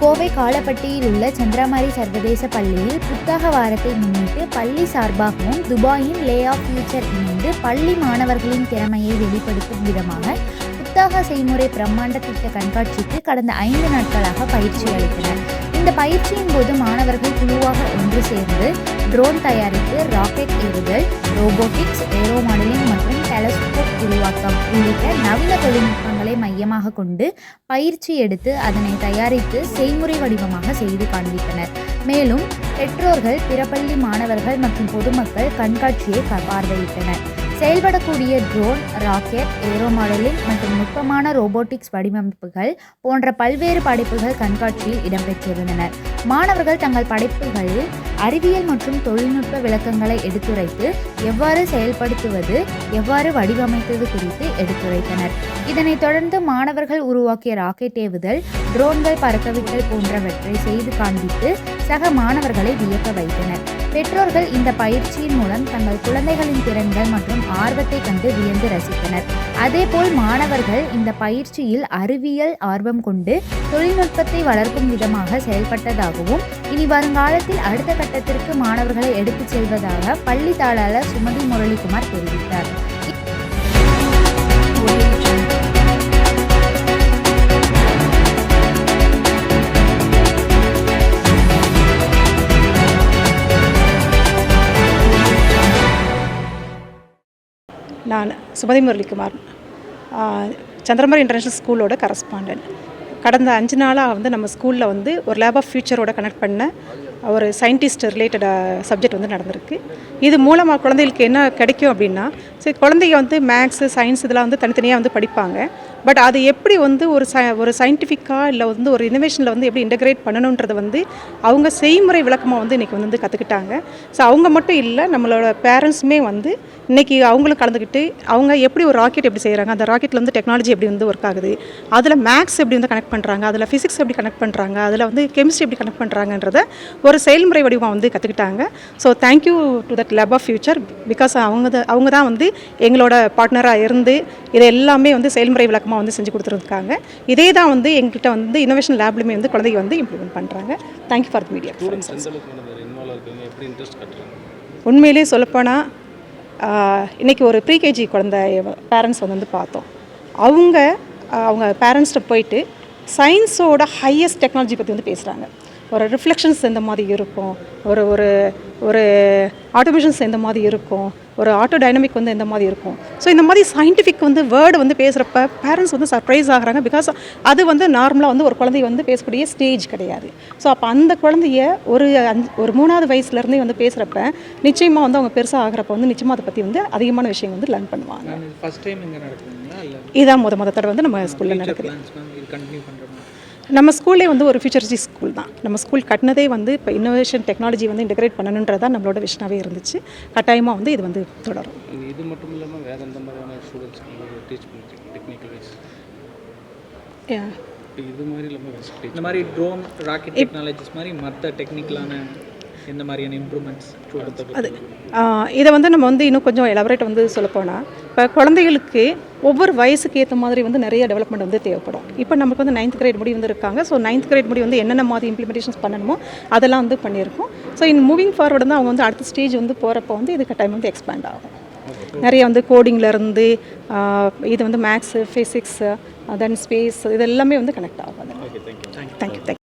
கோவை காலப்பட்டியில் உள்ள சந்திரமாரி சர்வதேச பள்ளியில் புத்தக வாரத்தை முன்னிட்டு பள்ளி சார்பாகவும் துபாயின் லே ஆஃப் ஃபியூச்சர் இணைந்து பள்ளி மாணவர்களின் திறமையை வெளிப்படுத்தும் விதமாக புத்தக செய்முறை பிரம்மாண்ட திட்ட கண்காட்சிக்கு கடந்த ஐந்து நாட்களாக பயிற்சி அளித்தனர். இந்த பயிற்சியின் போது மாணவர்கள் குழுவாக ஒன்று சேர்ந்து ட்ரோன் தயாரிப்பு ராக்கெட் ஏவுதல் ரோபோட்டிக்ஸ் ஏரோ மாடலிங் மற்றும் டெலஸ்கோப் உருவாக்கம் உள்ளிட்ட நவீன தொழில்நுட்பங்கள் மையமாக கொண்டு பயிற்சி எடுத்து அதனை தயாரித்து செய்முறை வடிவமாக செய்து காண்பித்தனர். மேலும் பெற்றோர்கள் பிற பள்ளி மாணவர்கள் மற்றும் பொதுமக்கள் கண்காட்சியை பார்வையிட்டனர். செயல்படக்கூடிய ட்ரோன் ராக்கெட் ஏரோ மாடலிங் மற்றும் நுட்பமான ரோபோட்டிக்ஸ் வடிவமைப்புகள் போன்ற பல்வேறு படைப்புகள் கண்காட்சியில் இடம்பெற்றிருந்தன. மாணவர்கள் தங்கள் படைப்புகளில் அறிவியல் மற்றும் தொழில்நுட்ப விளக்கங்களை எடுத்துரைத்து எவ்வாறு செயல்படுத்துவது எவ்வாறு வடிவமைத்தது குறித்து எடுத்துரைத்தனர். இதனைத் தொடர்ந்து மாணவர்கள் உருவாக்கிய ராக்கெட் ஏவுதல் ட்ரோன்கள் பறக்கவிட்டல் போன்றவற்றை செய்து காண்பித்து சக மாணவர்களை வியக்க வைத்தனர். பெற்றோர்கள் இந்த பயிற்சியின் மூலம் தங்கள் குழந்தைகளின் திறன்கள் மற்றும் ஆர்வத்தை கண்டு வியந்து ரசித்தனர். அதேபோல் மாணவர்கள் இந்த பயிற்சியில் அறிவியல் ஆர்வம் கொண்டு தொழில்நுட்பத்தை வளர்க்கும் விதமாக செயல்பட்டதாகவும் இனி வருங்காலத்தில் அடுத்த கட்டத்திற்கு மாணவர்களை எடுத்துச் செல்வதாக பள்ளி தாளாளர் சுமதி முரளிகுமார் தெரிவித்தார். நான் சுமதி முரளிக்குமார் ஆ, சந்திரமரி இன்டர்நேஷ்னல் ஸ்கூலோட கரஸ்பாண்டன்ட் கடந்த அஞ்சு நாளாக வந்து நம்ம ஸ்கூலில் வந்து ஒரு லேப் ஆஃப் ஃபியூச்சரோட கனெக்ட் பண்ண ஒரு சயின்டிஸ்ட் ரிலேட்டட் சப்ஜெக்ட் வந்து நடந்திருக்கு. இது மூலமாக குழந்தைகளுக்கு என்ன கிடைக்கும் அப்படின்னா சரி குழந்தைங்க வந்து மேக்ஸு சயின்ஸ் இதெல்லாம் வந்து தனித்தனியாக வந்து படிப்பாங்க. பட் அது எப்படி வந்து ஒரு ச ஒரு சயின்டிஃபிக்காக இல்லை வந்து ஒரு இனோவேஷனில் வந்து எப்படி இன்டகிரேட் பண்ணணுன்றதை வந்து அவங்க செய்முறை விளக்கமாக வந்து இன்றைக்கி வந்து கற்றுக்கிட்டாங்க ஸோ அவங்க மட்டும் இல்லை நம்மளோட பேரண்ட்ஸுமே வந்து இன்றைக்கி அவங்களும் கலந்துக்கிட்டு அவங்க எப்படி ஒரு ராக்கெட் எப்படி செய்கிறாங்க அந்த ராக்கெட்டில் வந்து டெக்னாலஜி எப்படி வந்து ஒர்க் ஆகுது அதில் மேக்ஸ் எப்படி வந்து கனெக்ட் பண்ணுறாங்க அதில் ஃபிசிக்ஸ் எப்படி கனெக்ட் பண்ணுறாங்க அதில் வந்து கெமிஸ்ட்ரி எப்படி கனெக்ட் பண்ணுறாங்கன்றத ஒரு செயல்முறை வடிவமாக வந்து கற்றுக்கிட்டாங்க so thank you to that lab of future because அவங்க அவங்க தான் வந்து எங்களோட பார்ட்னராக இருந்து இதை எல்லாமே வந்து செயல்முறை விளக்கமாக வந்து செஞ்சு கொடுத்துருக்காங்க. இதே தான் வந்து எங்ககிட்ட வந்து இனோவேஷன் லேப்லையுமே வந்து குழந்தைங்க வந்து இம்ப்ளிமெண்ட் பண்ணுறாங்க தேங்க்யூ ஃபார் த மீடியா உண்மையிலேயே சொல்லப்போனால் இன்றைக்கி ஒரு ப்ரீகேஜி குழந்தை பேரண்ட்ஸ் வந்து வந்து பார்த்தோம். அவங்க அவங்க பேரண்ட்ஸ்கிட்ட போயிட்டு சயின்ஸோட ஹையஸ்ட் டெக்னாலஜி பற்றி வந்து பேசுகிறாங்க ஒரு ரிஃப்ளெக்ஷன்ஸ் எந்த மாதிரி இருக்கும். ஒரு ஒரு ஒரு ஆட்டோமேஷன்ஸ் எந்த மாதிரி இருக்கும். ஒரு ஆட்டோ டைனமிக் வந்து எந்த மாதிரி இருக்கும். ஸோ இந்த மாதிரி சயின்டிஃபிக் வந்து வேர்டு வந்து பேசுகிறப்ப பேரண்ட்ஸ் வந்து சர்ப்ரைஸ் ஆகுறாங்க பிகாஸ் அது வந்து நார்மலாக வந்து ஒரு குழந்தை வந்து பேசக்கூடிய ஸ்டேஜ் கிடையாது. ஸோ அப்போ அந்த குழந்தைய ஒரு அஞ்சு ஒரு மூணாவது வயசுலேருந்தே வந்து பேசுகிறப்ப நிச்சயமாக வந்து அவங்க பெருசாக ஆகிறப்ப வந்து நிச்சயமாக அதை பற்றி வந்து அதிகமான விஷயம் வந்து லேர்ன் பண்ணுவாங்க. மேம் இது ஃபஸ்ட் டைம் இங்கே நடக்குதுங்களா? இல்லை இதான் முத முத தடவை வந்து நம்ம ஸ்கூலில் நடக்குது. நம்ம ஸ்கூல்லே வந்து ஒரு ஃபியூச்சரிஸ்டிக் ஸ்கூல் தான். நம்ம ஸ்கூல் கட்டினதே வந்து இப்போ இன்னோவேஷன் டெக்னாலஜி வந்து இன்டகிரேட் பண்ணணுன்றது தான் நம்மளோட விஷனாவே இருந்துச்சு. கட்டாயமாக வந்து இது வந்து தொடரும். இது இது மட்டும் இல்லாமல் வேறு எந்த மாதிரியான டீச் பண்ணிருக்கீங்க டெக்னிக்கல் வைஸ். இது மாதிரி இல்லாமல் இந்த மாதிரி ட்ரோன் ராக்கெட் டெக்னாலஜிஸ் மாதிரி மற்ற டெக்னிக்கலான எந்த மாதிரியான இம்ப்ரூவ்மெண்ட்ஸ் அது இதை வந்து நம்ம வந்து இன்னும் கொஞ்சம் எலபரேட் வந்து சொல்லப்போனால் இப்போ குழந்தைகளுக்கு ஒவ்வொரு வயசுக்கு ஏற்ற மாதிரி வந்து நிறைய டெவலப்மெண்ட் வந்து தேவைப்படும். இப்போ நமக்கு வந்து நைன்த் கிரேட் முடி வந்து இருக்காங்க. ஸோ நைன்த் கிரேட் முடி வந்து என்னென்ன மாதிரி இம்ப்ளிமெண்டேஷன்ஸ் பண்ணணுமோ அதெல்லாம் வந்து பண்ணியிருக்கோம். ஸோ இன் மூவிங் ஃபார்வர்டு வந்து அவங்க வந்து அடுத்த ஸ்டேஜ் வந்து போகிறப்போ வந்து இது கட்டாயம் வந்து எக்ஸ்பேண்ட் ஆகும். நிறைய வந்து கோடிங்லேருந்து இது வந்து மேக்ஸு ஃபிசிக்ஸு தென் ஸ்பேஸ் இது எல்லாமே வந்து கனெக்ட் ஆகும். Thank you thank you thank you